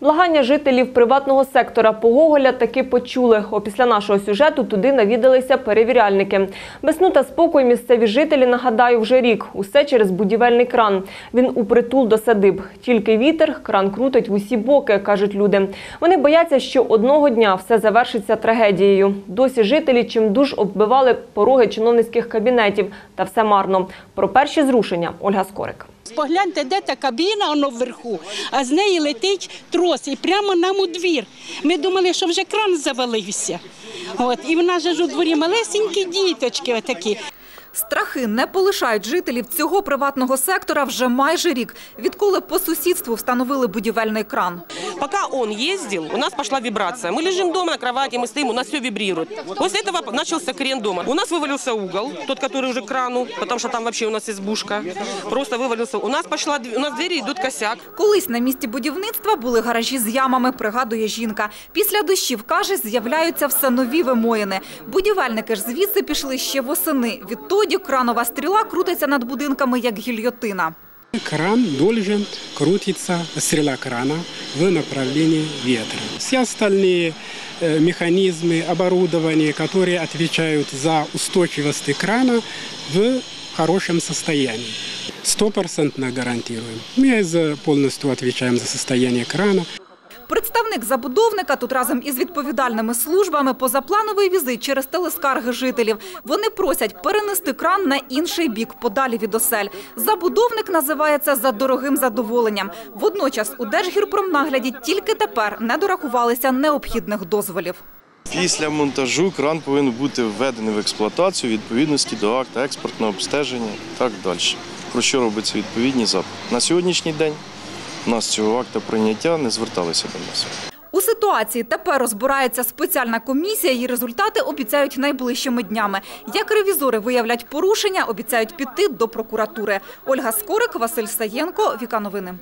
Благання жителів приватного сектора Погоголя таки почули. Опісля нашого сюжету туди навідалися перевіряльники. Без сну та спокою місцеві жителі, нагадаю, вже рік. Усе через будівельний кран. Він упритул до садиб. Тільки вітер, кран крутить в усі боки, кажуть люди. Вони бояться, що одного дня все завершиться трагедією. Досі жителі чимдуж оббивали пороги чиновницьких кабінетів. Та все марно. Про перші зрушення Ольга Скорик. Погляньте, де та кабіна, воно вверху, а з неї летить трос і прямо нам у двір. Ми думали, що вже кран завалився. От, і в нас же ж у дворі малесенькі діточки отакі. Страхи не полишають жителів цього приватного сектора вже майже рік, відколи по сусідству встановили будівельний кран. Пока он ездил, у нас пошла вибрация. Мы лежим дома на кровати, мы стоим, у нас все вибрирует. После этого начался крен дома. У нас вывалился угол, тот, который уже к крану, потому что там вообще у нас избушка. Просто вывалился. У нас пошла, дв- у нас двери идут косяк. Колись на місці будівництва були гаражі з ямами, пригадує жінка. Після дощів, каже, з'являються все нові вимоїни. Будівельники ж звідси пішли ще восени. Відтоді кранова стріла крутиться над будинками, як гільйотина. Кран должен крутиться, стрела крана в направлении ветра. Все остальные э, механизмы, оборудование, которые отвечают за устойчивость крана в хорошем состоянии. Стопроцентно гарантируем. Мы за- полностью отвечаем за состояние крана. Представник забудовника тут разом із відповідальними службами позаплановий візит через телескарги жителів. Вони просять перенести кран на інший бік, подалі від осель. Забудовник називає це за дорогим задоволенням. Водночас у Держгірпромнагляді тільки тепер не дорахувалися необхідних дозволів. Після монтажу кран повинен бути введений в експлуатацію відповідності до акта експортного обстеження і так далі. Про що робиться відповідні запити. На сьогоднішній день нас цього акта прийняття не зверталися до нас. У ситуації тепер розбирається спеціальна комісія. Її результати обіцяють найближчими днями. Як ревізори виявлять порушення, обіцяють піти до прокуратури. Ольга Скорик, Василь Саєнко, Віка Новини.